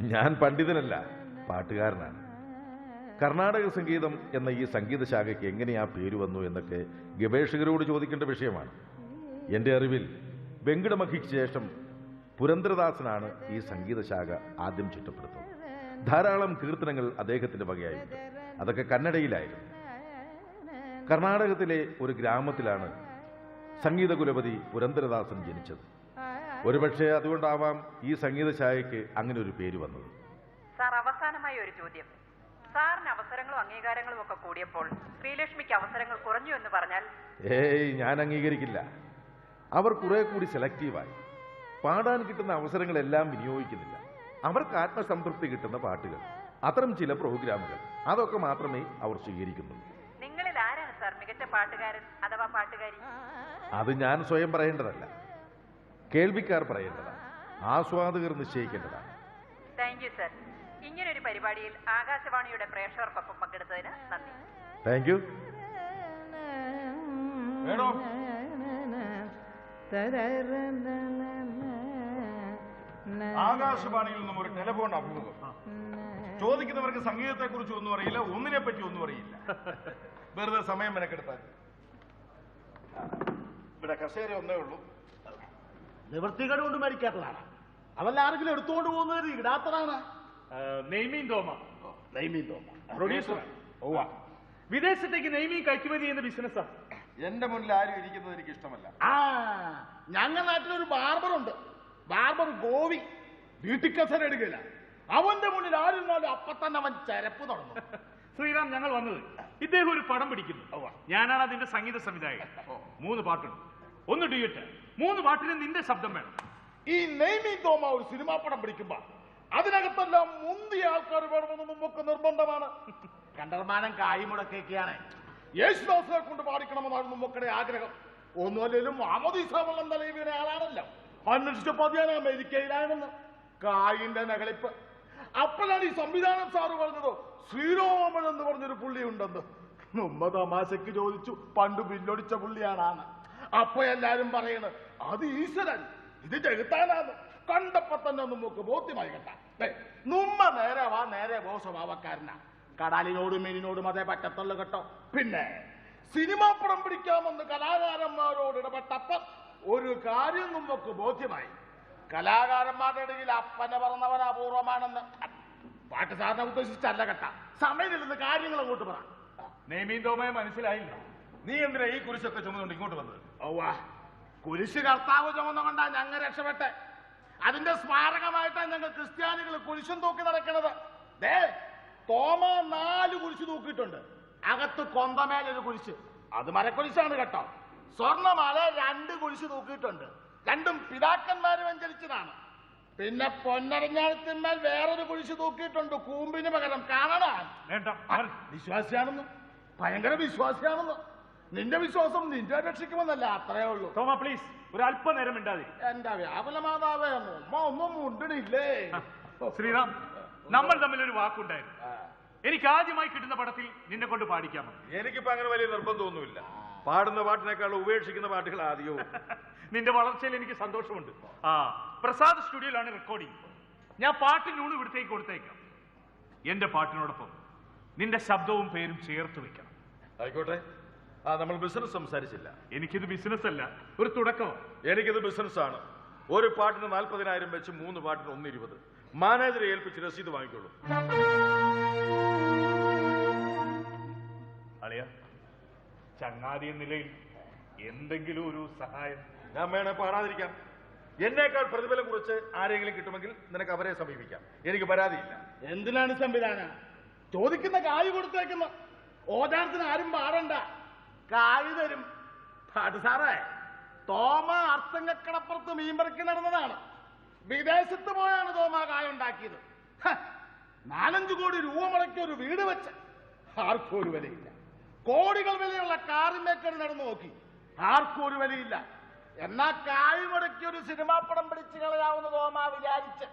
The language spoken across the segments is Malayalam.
ഞാൻ പണ്ഡിതനല്ല പാട്ടുകാരനാണ്. കർണാടക സംഗീതം എന്ന ഈ സംഗീത ശാഖയ്ക്ക് എങ്ങനെയാ പേര് വന്നു എന്നൊക്കെ ഗവേഷകരോട് ചോദിക്കേണ്ട വിഷയമാണ്. എന്റെ അറിവിൽ വെങ്കിടമഹിക്ക് ശേഷം പുരന്ദ്രദാസനാണ് ഈ സംഗീത ശാഖ ആദ്യം ചിട്ടപ്പെടുത്തുന്നത് ധാരാളം കീർത്തനങ്ങൾ അദ്ദേഹത്തിന്റെ വകയായിട്ടുണ്ട്. അതൊക്കെ കന്നഡയിലായിരുന്നു. കർണാടകത്തിലെ ഒരു ഗ്രാമത്തിലാണ് സംഗീത കുലപതി പുരന്ദരദാസൻ ജനിച്ചത്. ഒരുപക്ഷെ അതുകൊണ്ടാവാം ഈ സംഗീത ശാഖയ്ക്ക് അങ്ങനെ ഒരു പേര് വന്നത്. സാർ അവസാനമായി ഒരു ചോദ്യം. സാറിന് അവസരങ്ങളും അംഗീകാരങ്ങളും ഒക്കെ കൂടിയപ്പോൾ ശ്രീലക്ഷ്മിക്ക് അവസരങ്ങൾ കുറഞ്ഞു എന്ന് പറഞ്ഞാൽ? ഏയ് ഞാൻ അംഗീകരിക്കില്ല. അവർ കുറെ കൂടി സെലക്റ്റീവായി പാടാൻ കിട്ടുന്ന അവസരങ്ങളെല്ലാം വിനിയോഗിക്കുന്നില്ല. അവർക്ക് ആത്മസംതൃപ്തി കിട്ടുന്ന പാട്ടുകൾ അത്തരം ചില പ്രോഗ്രാമുകൾ അതൊക്കെ മാത്രമേ അവർ സ്വീകരിക്കുന്നുള്ളൂ. നിങ്ങളിൽ ആരാണ് സാർ മികച്ച പാട്ടുകാരൻ അഥവാ പാട്ടുകാരി? അത് ഞാൻ സ്വയം പറയേണ്ടതല്ല. കേൾവിക്കാർ പറയേണ്ടതാണ്. ആസ്വാദകർ നിശ്ചയിക്കേണ്ടതാണ്. താങ്ക് യു സർ ഇങ്ങനൊരു പരിപാടിയിൽ ആകാശവാണിയുടെ പ്രേക്ഷകർക്കൊപ്പം പങ്കെടുത്തതിന് നന്ദി. താങ്ക് യു ആകാശവാണിയിൽ നിന്നും ഒരു ടെലിഫോൺ അഭിമുഖം ചോദിക്കുന്നവർക്ക് സംഗീതത്തെ കുറിച്ച് ഒന്നും അറിയില്ല ഒന്നിനെ പറ്റി ഒന്നും അറിയില്ല. വെറുതെ സമയം മെനക്കെടുത്താൽ ഇവിടെ കസേര ഒന്നേ ഉള്ളൂ. നിവൃത്തികേട് കൊണ്ട് മരിക്കാത്തതാണ്. അവല്ല ആരെങ്കിലും എടുത്തുകൊണ്ട് പോകുന്നത് ഇടാത്തതാണ്. നെയ്മീൻ തോമ. തോമ. പ്രൊഡ്യൂസർ. വിദേശത്തേക്ക് നെയ്മീൻ കയറ്റുമതി ചെയ്യുന്ന ബിസിനസ്സാ. എന്റെ മുന്നിൽ ആരും ഇരിക്കുന്നത് എനിക്ക് ഇഷ്ടമല്ല. ആ ഞങ്ങളുടെ നാട്ടിലൊരു ബാർബറുണ്ട്. ബാർബർ ഗോവി. വീട്ടിൽ കസേര എടുക്കില്ല അവന്റെ മുന്നിൽ ആരുന്നാലും അപ്പൊ തന്നെ അവൻ ചരപ്പ് തുടങ്ങും ശ്രീറാം ഞങ്ങൾ വന്നത് ഇദ്ദേഹം ഒരു പടം പിടിക്കുന്നു. ഞാനാണ് അതിന്റെ സംഗീത സംവിധായകൻ. മൂന്ന് പാട്ടുണ്ട്. ഒന്ന് ഡ്യൂറ്റ് മൂന്ന് പാട്ടിന് നിന്റെ ശബ്ദം വേണം. ഈ നെയ്മിംഗ് തോമ ഒരു സിനിമാ പടം പിടിക്കുമ്പോ അതിനകത്തെല്ലാം മുന്തിയ ആൾക്കാർ വേണമെന്ന് നമുക്ക് നിർബന്ധമാണ്. കണ്ടർമാനം കായ് മുടക്കേക്കാണ് യേശുദാസിനെ കൊണ്ട് പാടിക്കണമെന്നായിരുന്നു നമുക്കുടെ ആഗ്രഹം. ഒന്നുമല്ലേലും തലയിൽ വീണ ആളാണല്ലോ. അന്വേഷിച്ചപ്പോ ഞാൻ അമേരിക്കയിലാണെന്ന്. കായിന്റെ നകളിപ്പ്. അപ്പോഴാണ് ഈ സംവിധാനം സാറ് പറഞ്ഞത്. ശ്രീരോമൻ എന്ന് പറഞ്ഞൊരു പുള്ളി ഉണ്ടെന്ന് നമ്മ തമാശക്ക് ചോദിച്ചു പണ്ട് ബില്ലൊടിച്ച പുള്ളിയാണാണ് അപ്പൊ എല്ലാരും പറയണ് അത് ഈശ്വരൻ ഇത് ചെകുത്താനാണ് കണ്ടപ്പോ തന്നെ നമുക്ക് ബോധ്യമായി കേട്ടാ. നമ്മ നേരെ വാ നേരെ പോ സ്വഭാവക്കാരനാ കടാലിനോടും മീനിനോടും അതേ പറ്റത്തുള്ളു കേട്ടോ. പിന്നെ സിനിമാ പടം പിടിക്കാമെന്ന് കലാകാരന്മാരോട് ഇടപെട്ടപ്പം ഒരു കാര്യം നമുക്ക് ബോധ്യമായി. കലാകാരന്മാരുടെ ഇടയിൽ അപ്പനെ പറഞ്ഞവൻ അപൂർവമാണെന്ന്. പാട്ട് സാറിനെ ഉദ്ദേശിച്ചല്ല കേട്ടാ. സമയത്തിരുന്ന് കാര്യങ്ങൾ അങ്ങോട്ട് പറ. നെയ്മീൻ തോമയെ മനസ്സിലായില്ല. നീ എന്തിനാ ഈ കുരിശൊക്കെ ചുമന്നുകൊണ്ട് ഇങ്ങോട്ട് വന്നത്? ഓവാ കുരിശ് കർത്താവ് ചുമന്നുകൊണ്ടാ ഞങ്ങൾ രക്ഷപ്പെട്ടെ. അതിന്റെ സ്മാരകമായിട്ടാണ് ഞങ്ങൾ ക്രിസ്ത്യാനികൾ കുരിശും തൂക്കി നടക്കണത്. ദേ തോമ നാല് കുരിശ് തൂക്കിയിട്ടുണ്ട്. അകത്ത് കൊന്തമേലൊരു കുരിശ്. അത് മരക്കുരിശാണ് കേട്ടോ. സ്വർണമാല രണ്ട് കുരിശ് തൂക്കിയിട്ടുണ്ട്. രണ്ടും പിതാക്കന്മാര് വഞ്ചരിച്ചതാണ്. പിന്നെ പൊന്നരഞ്ഞാഴത്തിന്മേൽ വേറൊരു കുരിശ് തൂക്കിയിട്ടുണ്ട് കൂമ്പിന് പകരം. കാണണം? വേണ്ട. വിശ്വാസിയാണെന്ന്. ഭയങ്കര വിശ്വാസിയാണെന്ന്. നിന്റെ വിശ്വാസം നിന്റെ രക്ഷിക്കുമെന്നല്ല അത്രേ ഉള്ളൂ. തോമ പ്ലീസ് ഒരു അല്പനേരം ഉണ്ടാതി എന്റെ വ്യാപന മാതാവേ ഉമ്മ ഒന്നും ഉണ്ടണില്ലേ ശ്രീറാം നമ്മൾ തമ്മിൽ ഒരു വാക്കുണ്ടായിരുന്നു. എനിക്ക് ആദ്യമായി കിട്ടുന്ന പടത്തിൽ നിന്നെ കൊണ്ട് പാടിക്കാമോ എനിക്കിപ്പോ അങ്ങനെ വലിയ നിർബന്ധമൊന്നുമില്ല. പാടുന്ന പാട്ടിനേക്കാൾ ഉപേക്ഷിക്കുന്ന പാട്ടുകൾ ആദ്യവും നിന്റെ വളർച്ചയിൽ എനിക്ക് സന്തോഷമുണ്ട്. ആ പ്രസാദ് സ്റ്റുഡിയോയിലാണ് റെക്കോർഡിംഗ് ഞാൻ പാട്ടിനൂണ് ഇവിടത്തേക്ക് കൊടുത്തേക്കാം. എന്റെ പാട്ടിനോടൊപ്പം നിന്റെ ശബ്ദവും പേരും ചേർത്ത് വെക്കണം. ആയിക്കോട്ടെ. ആ നമ്മൾ ബിസിനസ് സംസാരിച്ചില്ല. എനിക്കിത് ബിസിനസ് അല്ല. ഒരു തുടക്കം. എനിക്കിത് ബിസിനസ്സാണ് ഒരു പാട്ടിന് നാൽപ്പതിനായിരം വെച്ച് മൂന്ന് പാട്ടിന് ഒന്ന് ഇരുപത് മാനേജറെ ഏൽപ്പിച്ച് രസീത് വാങ്ങിക്കോളൂ. അളിയ ചങ്ങാതി എന്ന നിലയിൽ എന്തെങ്കിലും ഒരു സഹായം. ഞാൻ വേണേ പാടാതിരിക്കാം എന്നേക്കാൾ പ്രതിഫലം കുറിച്ച് ആരെങ്കിലും കിട്ടുമെങ്കിൽ നിനക്ക് അവരെ സമീപിക്കാം. എനിക്ക് പരാതിയില്ല. എന്തിനാണ് സംവിധാനം? ചോദിക്കുന്ന കായ് കൊടുത്തേക്കുന്ന. ഓചാരത്തിന് ആരും പാടണ്ട. കായ് തരും. പാട്ട് സാറേ തോമ അർത്തങ്ങക്കടപ്പുറത്ത് മീൻപറക്കി നടന്നതാണ്. വിദേശത്ത് പോയാണ് തോമ കായ ഉണ്ടാക്കിയത്. നാലഞ്ചു കോടി രൂപ മുടക്കി ഒരു വീട് വെച്ച് ആർക്കും ഒരു വിലയില്ല. കോടികൾ വിലയുള്ള കാറിന്മേക്കറി നടന്നു നോക്കി. ആർക്കും ഒരു വിലയില്ല. എന്നാ കായ് മുടക്കി ഒരു സിനിമാ പടം പിടിച്ചു കളയാവുന്ന തോമ വിചാരിച്ച്.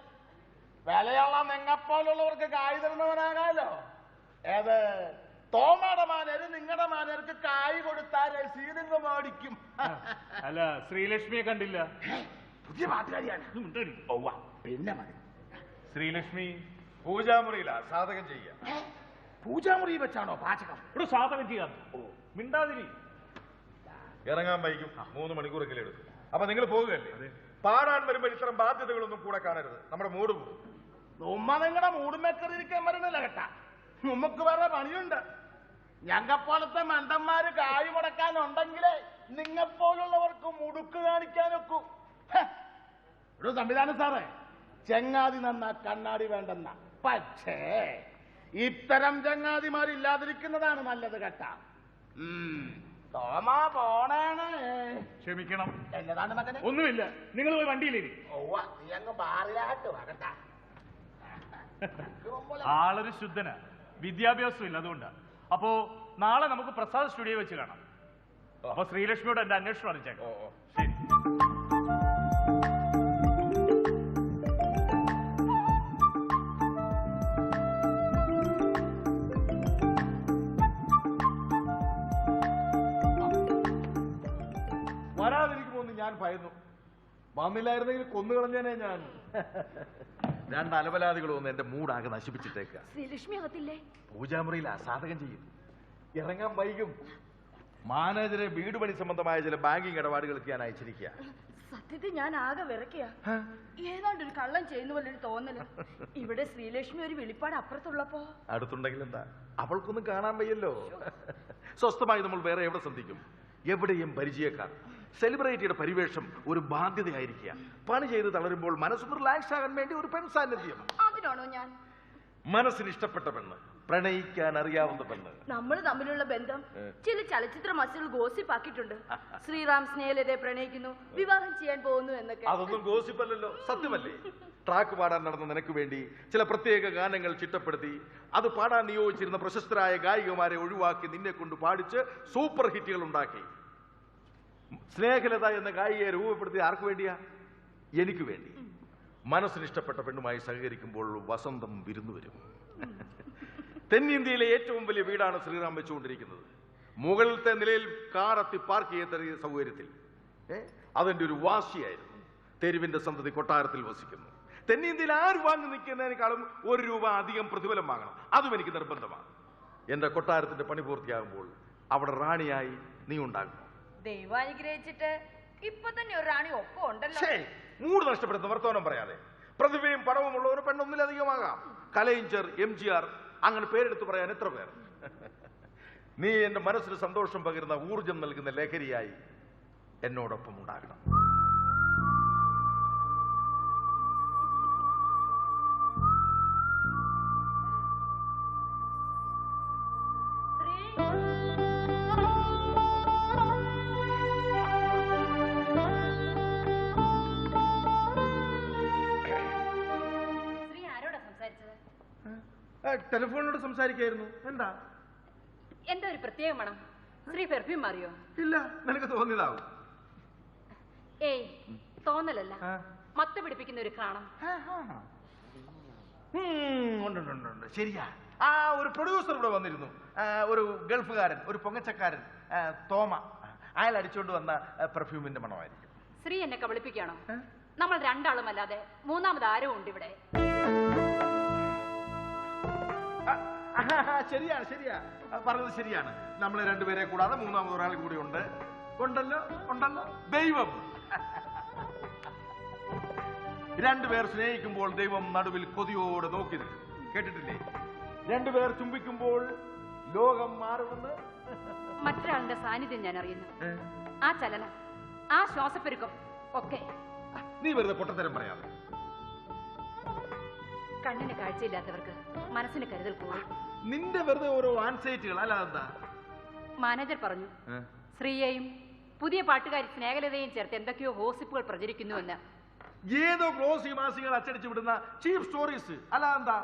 വിലയുള്ള നിങ്ങപ്പോലുള്ളവർക്ക് കായ് തരുന്നവനാകാലോ? ഏത്? തോമയുടെ മാനേര് നിങ്ങളുടെ മാനേർക്ക് കായ് കൊടുത്താൽ സീലിംഗ് മേടിക്കും. അല്ല ശ്രീലക്ഷ്മിയെ കണ്ടില്ല. പുതിയ പാട്ടുകാരിയാണ്. പിന്നെ മതി. ശ്രീലക്ഷ്മി പൂജാമുറിയിലാ സാധകം ചെയ്യുക പൂജാമുറി വെച്ചാണോ പാചകം? ഇവിടെ സാധകം ചെയ്യാം. മിണ്ടാതിരി. ഇറങ്ങാൻ വൈകും. മൂന്ന് മണിക്കൂറെങ്കിലും എടുക്കും. അപ്പൊ നിങ്ങൾ പോകുകയല്ലേ? പാടാൻ വരുമ്പോ ഇത്തരം ബാധ്യതകളൊന്നും കൂടെ കാണരുത്. നമ്മുടെ മൂട് പോകും. ഉമ്മ നിങ്ങളുടെ മൂടുമേക്കറിയിരിക്കാൻ വരണില്ല കേട്ടാ? നമുക്ക് വേറെ പണിയുണ്ട്. ഞങ്ങപ്പോലത്തെ മണ്ടന്മാര് കായ് മുടക്കാനുണ്ടെങ്കിലേ നിങ്ങൾപോലുള്ളവർക്ക് മുടുക്ക് കാണിക്കാനൊക്കൂ. ഒരു സംവിധാനം സാറേ. ചെങ്ങാതി നന്ന കണ്ണാടി വേണ്ടെന്ന. പക്ഷേ ഇത്തരം ചങ്ങാതിമാരില്ലാതിരിക്കുന്നതാണ് നല്ലത് കേട്ട. തോമാ പോണേണ്. ക്ഷമിക്കണം. എന്നതാണ് മകനെ? ഒന്നുമില്ല. നിങ്ങൾ പോയി വണ്ടിയിലേ നീ അങ്ങ് വകട്ടാ ആളൊരു ശുദ്ധന. വിദ്യാഭ്യാസം ഇല്ല അതുകൊണ്ടാ. അപ്പോ നാളെ നമുക്ക് പ്രസാദ് സ്റ്റുഡിയോ വെച്ച് കാണാം. അപ്പൊ ശ്രീലക്ഷ്മിയോട് എന്റെ അന്വേഷണം അറിയിച്ചേക്കാം. ശരി ഓ. ശരി. വരാതിരിക്കുമോന്ന് ഞാൻ ഭയന്നു. വന്നില്ലായിരുന്നെങ്കിൽ കൊന്നുകളഞ്ഞേനെ ഞാൻ. രണ്ട് അലവലാദികളൊന്നും എന്റെ മൂടാകെ നശിപ്പിച്ചിട്ടേക്ക. ശ്രീലക്ഷ്മി അകത്തില്ലേ? പൂജാമുറിയിൽ അസാധകം ചെയ്യും. ഇറങ്ങാൻ വൈകും. മാനേജരെ വീട് പണി സംബന്ധമായ ചില ബാങ്കിങ് ഇടപാടുകൾക്ക് ഞാൻ അയച്ചിരിക്കുക സത്യത്തിൽ ഞാൻ ആകെ വിറക്കുക ഏതാണ്ട് ഒരു കള്ളം ചെയ്യുന്ന പോലെ ഒരു തോന്നൽ. ഇവിടെ ശ്രീലക്ഷ്മി ഒരു വെളിപ്പാട് അപ്പുറത്തുള്ളപ്പോ. അടുത്തുണ്ടെങ്കിൽ എന്താ? അവൾക്കൊന്നും കാണാൻ വയ്യല്ലോ. സ്വസ്ഥമായി നമ്മൾ വേറെ എവിടെ സന്ധിക്കും എവിടെയും പരിചയക്കാർ. സെലിബ്രിറ്റിയുടെ പരിവേഷം ഒരു ബാധ്യതയായിരിക്കുക. പണി ചെയ്ത് തളരുമ്പോൾ മനസ്സൊന്ന് റിലാക്സ് ആകാൻ വേണ്ടി ഒരു പെൺ സാന്നിധ്യം. അതിനാണോ ഞാൻ? മനസ്സിന് ഇഷ്ടപ്പെട്ട പെണ്ണ് പ്രണയിക്കാൻ അറിയാവുന്ന പെണ്ണ്. നമ്മൾ തമ്മിലുള്ള ബന്ധം ചില ചലച്ചിത്ര മത്സരങ്ങൾ ഗോസിപ്പാക്കിയിട്ടുണ്ട്. ശ്രീറാം സ്നേഹലതയെ പ്രണയിക്കുന്നു വിവാഹം ചെയ്യാൻ പോകുന്നു എന്നൊക്കെ. അതൊന്നും ഗോസിപ്പല്ലല്ലോ സത്യമല്ലേ? ട്രാക്ക് പാടാൻ നടന്ന നിനക്ക് വേണ്ടി ചില പ്രത്യേക ഗാനങ്ങൾ ചിട്ടപ്പെടുത്തി അത് പാടാൻ നിയോഗിച്ചിരുന്ന പ്രശസ്തരായ ഗായികമാരെ ഒഴിവാക്കി നിന്നെ കൊണ്ട് പാടിച്ച് സൂപ്പർ ഹിറ്റുകൾ ഉണ്ടാക്കി. സ്നേഹലത എന്ന ഗായികയെ രൂപപ്പെടുത്തി ആർക്ക് വേണ്ടിയാ? എനിക്ക് വേണ്ടി. മനസ്സിന് ഇഷ്ടപ്പെട്ട പെണ്ണുമായി സഹകരിക്കുമ്പോൾ വസന്തം വിരുന്നു വരും. തെന്നിന്ത്യയിലെ ഏറ്റവും വലിയ വീടാണ് ശ്രീറാം വെച്ചുകൊണ്ടിരിക്കുന്നത്. മുകളിലത്തെ നിലയിൽ കാറത്തി പാർക്ക് ചെയ്ത സൗകര്യത്തിൽ. അതിന്റെ ഒരു വാശിയായിരുന്നു. തെരുവിന്റെ സന്തതി കൊട്ടാരത്തിൽ വസിക്കുന്നു. തെന്നിന്ത്യയിൽ ആര് വാങ്ങി നിൽക്കുന്നതിനേക്കാളും ഒരു രൂപ അധികം പ്രതിഫലം വാങ്ങണം. അതും എനിക്ക് നിർബന്ധമാണ്. എന്റെ കൊട്ടാരത്തിന്റെ പണി പൂർത്തിയാകുമ്പോൾ അവിടെ റാണിയായി നീ ഉണ്ടാകും. ദൈവം അനുഗ്രഹിച്ചിട്ട് ഇപ്പൊ തന്നെ ഒരു റാണി ഒപ്പം ഉണ്ടല്ലോ. മൂട് നഷ്ടപ്പെടുന്ന വർത്തമാനം പറയാതെ. പ്രതിഭയും പണവും ഉള്ള ഒരു പെണ്ണൊന്നിലധികമാകാം കലയിഞ്ചർ എം ജി ആർ അങ്ങനെ പേരെടുത്ത് പറയാൻ എത്ര പേർ? നീ എന്റെ മനസ്സിന് സന്തോഷം പകരുന്ന ഊർജം നൽകുന്ന ലഹരിയായി എന്നോടൊപ്പം ഉണ്ടാകണം. ടെലിഫോണിനോട് സംസാരിക്കായിരുന്നു. എന്താ? എന്താ ഒരു പ്രത്യേക മണം? ശ്രീ പെർഫ്യൂം മാറിയോ? ഇല്ല നിനക്ക് തോന്നിയതാവും. ഏയ് തോന്നലല്ല. മത്ത പിടിപ്പിക്കുന്ന ഒരു ഉണ്ട്. ശരിയാ. ആ ഒരു പ്രൊഡ്യൂസർ ഇവിടെ വന്നിരുന്നു. ഒരു ഗൾഫുകാരൻ ഒരു പൊങ്ങച്ചക്കാരൻ തോമ. അയാൾ അടിച്ചോണ്ട് വന്ന പെർഫ്യൂമിന്റെ മണമായിരിക്കും. ശ്രീ എന്നെ കബളിപ്പിക്കുകയാണോ? നമ്മൾ രണ്ടാളും അല്ലാതെ മൂന്നാമത് ആരോ ഉണ്ട് ഇവിടെ? ശരിയാണ് ശരിയാ പറഞ്ഞത് ശരിയാണ്. നമ്മൾ രണ്ടുപേരെ കൂടാതെ മൂന്നാമത് ഒരാൾ കൂടി ഉണ്ട്. ഉണ്ടല്ലോ ഉണ്ടല്ലോ. ദൈവം. രണ്ടുപേർ സ്നേഹിക്കുമ്പോൾ ദൈവം നടുവിൽ കൊതിയോടെ നോക്കി നിൽക്കും. കേട്ടിട്ടില്ലേ? രണ്ടുപേർ ചുംബിക്കുമ്പോൾ ലോകം മാറുമെന്ന്. മറ്റൊരാളുടെ സാന്നിധ്യം ഞാൻ അറിയുന്നു ആ ചലനം ആ ശ്വാസപ്പെരുക്കം ഒക്കെ. നീ വെറുതെ പൊട്ടത്തരം പറയാതെ. കണ്ണിന് കാഴ്ചയില്ലാത്തവർക്ക് മനസ്സിന് കരുതൽ കൂടും. നിന്റെ വെറുതെ ഓരോ ആൻസൈറ്റുകൾ അല്ല എന്താ മാനേജർ പറഞ്ഞു ശ്രീയെയും പുതിയ പാട്ടുകാരി സ്നേഹലതയും ചേർത്ത് എന്തൊക്കെയോ ഹോസിപ്പുകൾ പ്രചരിക്കുന്നുവെന്ന് ഏതോ ഗ്ലോസി മാസികൾ അച്ചടിച്ചു വിടുന്ന ചീഫ് സ്റ്റോറീസ് അല്ലാതെന്താ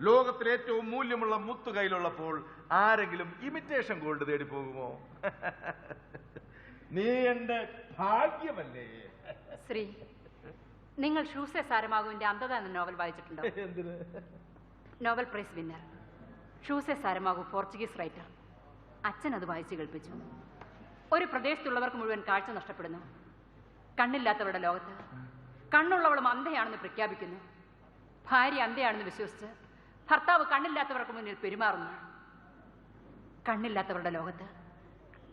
ലോകത്തിലെ ഏറ്റവും മൂല്യമുള്ള മുത്ത് കയ്യിലുള്ളപ്പോൾ ആരെങ്കിലും ഇമിറ്റേഷൻ ഗോൾഡ് തേടി പോകുമോ നീ എന്റെ ഭാഗ്യമല്ലേ? ശ്രീ നിങ്ങൾ ഷൂസെ സാരമാകുവിന്റെ അന്ധത എന്ന നോവൽ വായിച്ചിട്ടുണ്ടോ? Nobel prize winner. Jose Saramago Portuguese writer. അച്ഛൻ അത് വായിച്ചു കേൾപ്പിച്ചു. ഒരു പ്രദേശത്തുള്ളവർക്ക് മുഴുവൻ കാഴ്ച നഷ്ടപ്പെടുന്നു. കണ്ണില്ലാത്തവരുടെ ലോകത്ത്. കണ്ണുള്ളവളും അന്ധയാണെന്ന് പ്രഖ്യാപിക്കുന്നു. ഭാര്യ അന്ധയാണെന്ന് വിശ്വസിച്ച് ഭർത്താവ് കണ്ണില്ലാത്തവർക്ക് മുന്നിൽ പെരുമാറുന്നു. കണ്ണില്ലാത്തവരുടെ ലോകത്ത്.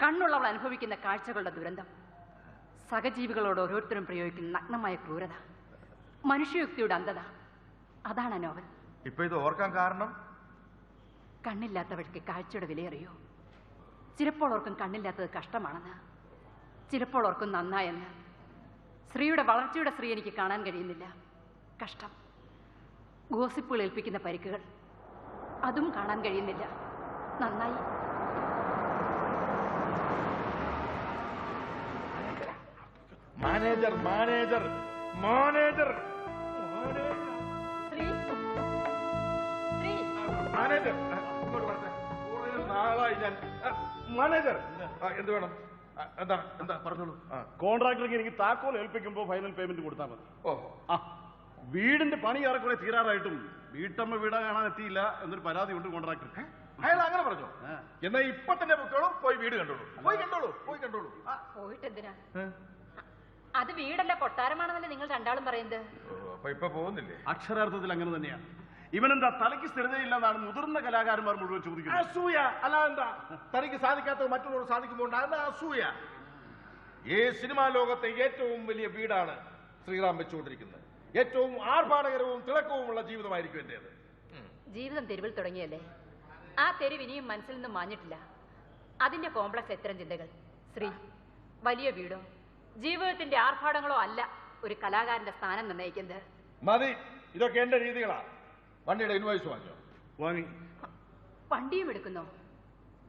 കണ്ണുള്ളവൾ അനുഭവിക്കുന്ന കാഴ്ചകളുടെ ദുരന്തം. സഹജീവികളോട് ഓരോരുത്തരും പ്രയോഗിക്കുന്ന നഗ്നമായ ക്രൂരത. മനുഷ്യയുക്തിയുടെ അന്ധത. അതാണ് അനോവൽ നോവൽ. ഇപ്പൊ ഇത് ഓർക്കാൻ കാരണം? കണ്ണില്ലാത്തവർക്ക് കാഴ്ചയുടെ വിലയറിയോ? ചിലപ്പോൾ ഓർക്കും കണ്ണില്ലാത്തത് കഷ്ടമാണെന്ന്. ചിലപ്പോൾ ഓർക്കും നന്നായെന്ന്. സ്ത്രീയുടെ വളർച്ചയുടെ സ്ത്രീ എനിക്ക് കാണാൻ കഴിയുന്നില്ല. കഷ്ടം. ഗോസിപ്പുകൾ ഏൽപ്പിക്കുന്ന പരിക്കുകൾ. അതും കാണാൻ കഴിയുന്നില്ല. നന്നായി. Manager manager manager. മാനേജർ ഇങ്ങോട്ട് വരട്ടെ. കുറേ നാളായി ഞാൻ. മാനേജർ എന്ത്? വേണം? എന്താ എന്താ? പറഞ്ഞോളൂ. കോൺട്രാക്ടർക്ക് എനിക്ക് താക്കോൽ ഏൽപ്പിക്കുമ്പോൾ ഫൈനൽ പേയ്മെന്റ് കൊടുത്താൽ മതി. ഓ. ആ വീടിന്റെ പണി ഏറെക്കുറെ തീരാറായിട്ടും വീട്ടമ്മ വീട കാണാൻ എത്തിയില്ല എന്നൊരു പരാതി ഉണ്ട് കോൺട്രാക്ടർ അയാൾ അങ്ങനെ പറഞ്ഞോ? എന്നാ ഇപ്പൊ തന്നെ പൊക്കോളൂ പോയി വീട് കണ്ടോളൂ. പോയി കണ്ടോളൂ പോയി കണ്ടോളൂ. ആ, പോയിട്ട് എന്തിനാ അത് വീടല്ല കൊട്ടാരമാണെന്നല്ലേ നിങ്ങൾ രണ്ടാളും പറയുന്നത്? അപ്പൊ ഇപ്പൊ പോകുന്നില്ലേ? അക്ഷരാർത്ഥത്തിൽ അങ്ങനെ തന്നെയാണ് ഇവനെന്താ തലയ്ക്ക് സ്ഥിരതയില്ലെന്നാണ് മുതിർന്ന കലാകാരന്മാർ മുഴുവൻ ചോദിക്കുന്നത്? അസൂയ. അല്ല എന്താ തനിക്ക് സാധിക്കാത്തത് മറ്റുള്ളവർ സാധിക്കുമ്പോൾ അതാ അസൂയ? ഈ സിനിമാ ലോകത്തെ ഏറ്റവും വലിയ വീടാണ് ശ്രീറാം വെച്ചുകൊണ്ടിരിക്കുന്നത്. ഏറ്റവും ആർഭാടകരവും തിളക്കവുമുള്ള ജീവിതമായിരിക്കും എന്റേത്. ജീവിതം തെരുവിൽ തുടങ്ങിയല്ലേ? ആ തെരുവ് ഇനിയും മനസ്സിൽ നിന്ന് മാഞ്ഞിട്ടില്ല. അതിന്റെ കോംപ്ലക്സ് എത്തരം ചിന്തകൾ. ശ്രീ വലിയ വീടോ? ജീവിതത്തിന്റെ ആർഭാടങ്ങളോ അല്ല ഒരു കലാകാരന്റെ സ്ഥാനം നിർണയിക്കുന്നത്. മതി. ഇതൊക്കെ എന്റെ രീതികളാ. വണ്ടിയുടെ ഇൻവോയ്സ് വാങ്ങിയോ വാങ്ങി. വണ്ടിയും എടുക്കുന്നു?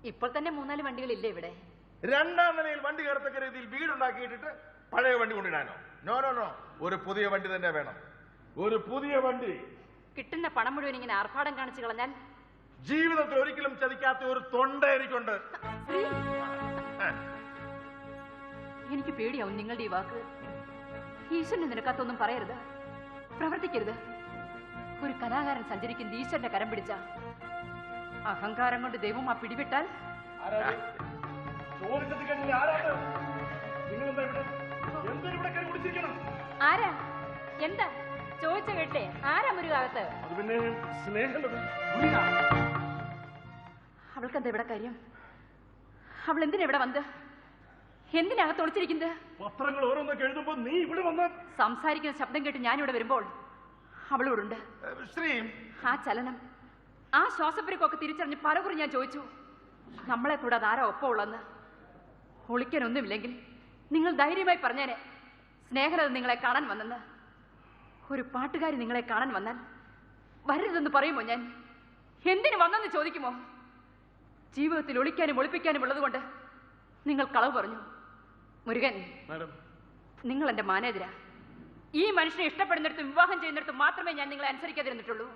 ഇപ്പോൾ തന്നെ മൂന്നാൽ വണ്ടികളില്ലേ ഇവിടെ? രണ്ടാം നിലയിൽ വണ്ടി കയറത്തക്ക രീതിയിൽ വീടുണ്ടാക്കിയിട്ടിട്ട് പഴയ വണ്ടി കൊണ്ടിടാനോ? നോ നോ നോ ഒരു പുതിയ വണ്ടി തന്നെ വേണം. ഒരു പുതിയ വണ്ടി. കിട്ടുന്ന പണം മുഴുവൻ ഇങ്ങനെ ആർഭാടം കാണിച്ചു കളഞ്ഞാൽ ജീവിതത്തിൽ ഒരിക്കലും ചതിക്കാത്ത ഒരു തൊണ്ട എനിക്കുണ്ട്. എനിക്ക് പേടിയാവും നിങ്ങളുടെ ഈ വാക്ക്. ഈശ്വരന് നിനക്കത്തൊന്നും പറയരുത്. പ്രവർത്തിക്കരുത്. ഒരു കലാകാരൻ സഞ്ചരിക്കുന്ന ഈശ്വരന്റെ കരം പിടിച്ച അഹങ്കാരം കൊണ്ട് ദൈവം ആ പിടിവിട്ടാൽ? ആരാ എന്താ? ചോദിച്ച കേട്ടെ ആരാ മുരുകാകത്ത്? അവൾക്ക് എന്താ ഇവിടെ കാര്യം? അവൾ എന്തിനാ ഇവിടെ വന്നത്? എന്തിനകത്ത് ഒളിച്ചിരിക്കുന്നത്? പത്രങ്ങൾ ഓരോന്നൊക്കെ എഴുതുമ്പോ നീ ഇവിടെ വന്ന സംസാരിക്കുന്ന ശബ്ദം കേട്ട് ഞാനിവിടെ വരുമ്പോൾ അവളോടുണ്ട്. ശ്രീ. ആ ചലനം. ആ ശ്വാസപ്പെരുക്കൊക്കെ തിരിച്ചറിഞ്ഞ് പലകുറി ഞാൻ ചോദിച്ചു നമ്മളെ കൂടാതെ ആരാ ഒപ്പം ഉള്ളെന്ന് ഒളിക്കാനൊന്നുമില്ലെങ്കിൽ നിങ്ങൾ ധൈര്യമായി പറഞ്ഞേനെ. സ്നേഹരത് നിങ്ങളെ കാണാൻ വന്നെന്ന്. ഒരു പാട്ടുകാരി നിങ്ങളെ കാണാൻ വന്നാൽ വരരുതെന്ന് പറയുമോ ഞാൻ? എന്തിനു വന്നെന്ന് ചോദിക്കുമോ? ജീവിതത്തിൽ ഒളിക്കാനും ഒളിപ്പിക്കാനും ഉള്ളതുകൊണ്ട് നിങ്ങൾ കളവ് പറഞ്ഞു. മുരുകൻ നിങ്ങൾ എന്റെ മാനേജരാ. ഈ മനുഷ്യനെ ഇഷ്ടപ്പെടുന്നിടത്ത് വിവാഹം ചെയ്യുന്നിടത്ത് മാത്രമേ ഞാൻ നിങ്ങളെ അനുസരിക്കാതിരുന്നിട്ടുള്ളൂ.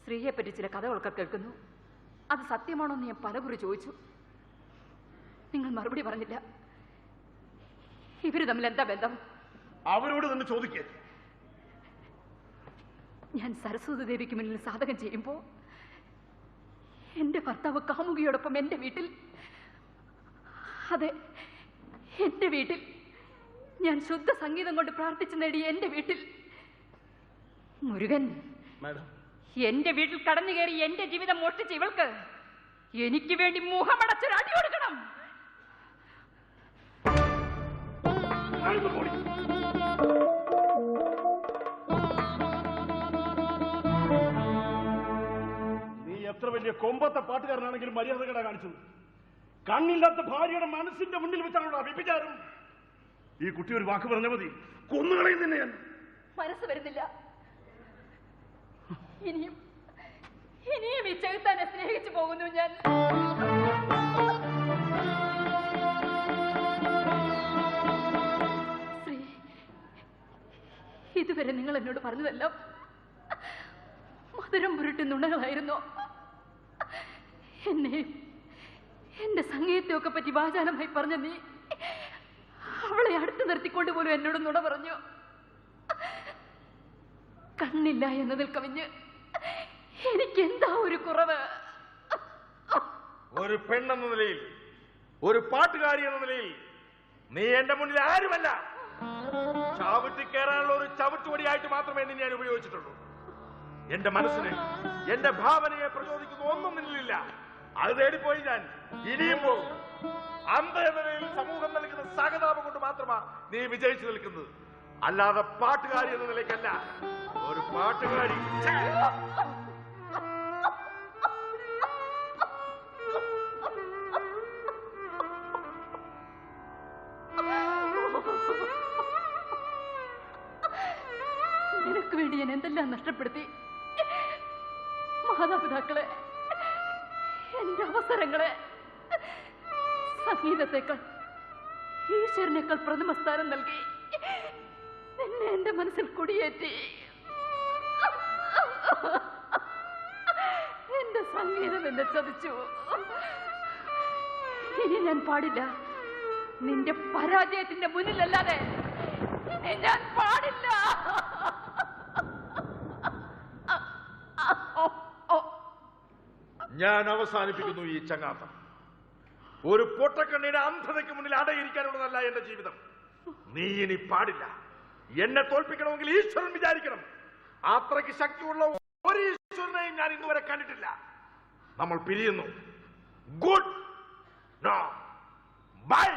സ്ത്രീയെ പറ്റി ചില കഥകളൊക്കെ കേൾക്കുന്നു. അത് സത്യമാണോ എന്ന് ഞാൻ പലകുറി ചോദിച്ചു. നിങ്ങൾ മറുപടി പറഞ്ഞില്ല. ഇവർ തമ്മിൽ എന്താ ബന്ധം? അവരോട് തന്നെ ചോദിക്കേ. ഞാൻ സരസ്വതി ദേവിക്ക് മുന്നിൽ സാധകം ചെയ്യുമ്പോ എന്റെ ഭർത്താവ് കാമുകിയോടൊപ്പം എന്റെ വീട്ടിൽ അതെ എന്റെ വീട്ടിൽ ഞാൻ ശുദ്ധ സംഗീതം കൊണ്ട് പ്രാർത്ഥിച്ചു നേടി എന്റെ വീട്ടിൽ. മുരുകൻ മാഡം. എന്റെ വീട്ടിൽ കടന്നു കയറി എന്റെ ജീവിതം മോഷ്ടിച്ച ഇവൾക്ക് എനിക്ക് വേണ്ടി മുഖമടച്ചൊരു അടി കൊടുക്കണം. നീ എത്ര വലിയ കൊമ്പത്തെ പാട്ടുകാരനാണെങ്കിലും മര്യാദ മര്യാദകട കാണിച്ചത്. കണ്ണില്ലാത്ത ഭാര്യയുടെ മനസ്സിന്റെ മുന്നിൽ വെച്ചാണോ വ്യഭിചാരം ഈ കുട്ടി ഒരു വാക്ക് പറഞ്ഞ മതി. കൊന്നുകളയും തന്നെ ഞാൻ. മനസ്സ് വരുന്നില്ല. ഇനിയും ഇനിയും ഈ ചെകുത്താനെ സ്നേഹിച്ചു പോകുന്നു ഞാൻ. ശ്രീ ഇതുവരെ നിങ്ങൾ എന്നോട് പറഞ്ഞതെല്ലാം മധുരം പുരട്ടി നുണകളായിരുന്നു എന്നെ എന്റെ സംഗീതത്തെയൊക്കെ പറ്റി വാചാലമായി പറഞ്ഞ നീ അവളെ അടുത്ത് നിർത്തിക്കൊണ്ട് പോലും എന്നോട് നുണ പറഞ്ഞു. കണ്ണില്ല എന്നതിൽ കവിഞ്ഞ് എനിക്ക് എന്താ ഒരു കുറവ്? ഒരു പെണ്ണെന്ന നിലയിൽ ഒരു പാട്ടുകാരി എന്ന നിലയിൽ നീ എന്റെ മുന്നിൽ ആരുമല്ല. ചവിട്ടി കയറാനുള്ള ഒരു ചവിട്ടുപടിയായിട്ട് മാത്രമേ നിന്നെ ഞാൻ ഉപയോഗിച്ചിട്ടുള്ളൂ. എന്റെ മനസ്സിനെ എന്റെ ഭാവനയെ പ്രചോദിക്കുന്ന ഒന്നും നിന്നില്ല അത് തേടിപ്പോയി ഞാൻ ഇനിയും പോകും. നിലയിൽ സമൂഹം നൽകുന്ന സഹതാപം കൊണ്ട് മാത്രമാ നീ വിജയിച്ചു നിൽക്കുന്നത്. അല്ലാതെ പാട്ടുകാരി എന്ന നിലയ്ക്കല്ല. ഒരു പാട്ടുകാരി! നിനക്ക് വേണ്ടി ഞാൻ എന്തെല്ലാം നഷ്ടപ്പെടുത്തി? മാതാപിതാക്കളെ എന്റെ അവസരങ്ങളെ സംഗീതത്തെക്കാൾ ഈശ്വരനേക്കാൾ പ്രഥമ സ്ഥാനം നൽകി എന്നെ എന്റെ മനസ്സിൽ കുടിയേറ്റി. എന്റെ സംഗീതം എന്നെ ചതിച്ചു. ഇനി ഞാൻ പാടില്ല. നിന്റെ പരാജയത്തിന്റെ മുന്നിലല്ലാതെ ഞാൻ പാടില്ല. ഞാൻ അവസാനിപ്പിക്കുന്നു ഈ ചങ്ങാത്തം. ഒരു പൊട്ടക്കണ്ണിയുടെ അന്ധതയ്ക്ക് മുന്നിൽ അടയിരിക്കാനുള്ളതല്ല എന്റെ ജീവിതം. നീ ഇനി പാടില്ല. എന്നെ തോൽപ്പിക്കണമെങ്കിൽ ഈശ്വരൻ വിചാരിക്കണം. അത്രയ്ക്ക് ശക്തിയുള്ള ഒരു ഈശ്വരനെയും ഞാൻ ഇന്നുവരെ കണ്ടിട്ടില്ല. നമ്മൾ പിരിയുന്നു. ഗുഡ്. നോ. ബൈ.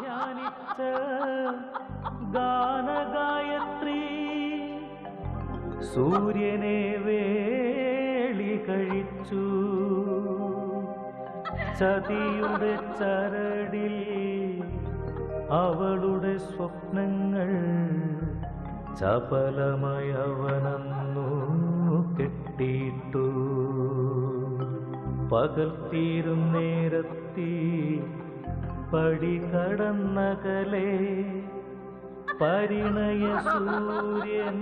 ധ്യാനിച്ച ഗാനഗായത്രി സൂര്യനെ വേളി കഴിച്ചു. ചതിയുടെ ചരടിൽ അവളുടെ സ്വപ്നങ്ങൾ ചപലമയവനന്നു കെട്ടിയിട്ടു പകൽ തീരും നേരത്തി പടി കടന്നകലെ പരിണയ സൂര്യൻ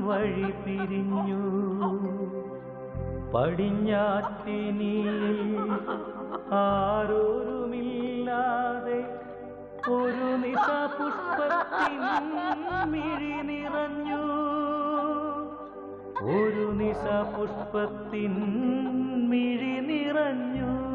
വഴി പിരിഞ്ഞു. പടിഞ്ഞാറ്റിനിയിൽ ആരോരുമില്ലാതെ ഒരു നിശ പുഷ്പത്തിൻ നിറഞ്ഞു. ഒരു നിശ പുഷ്പത്തിൻ മിഴി നിറഞ്ഞു.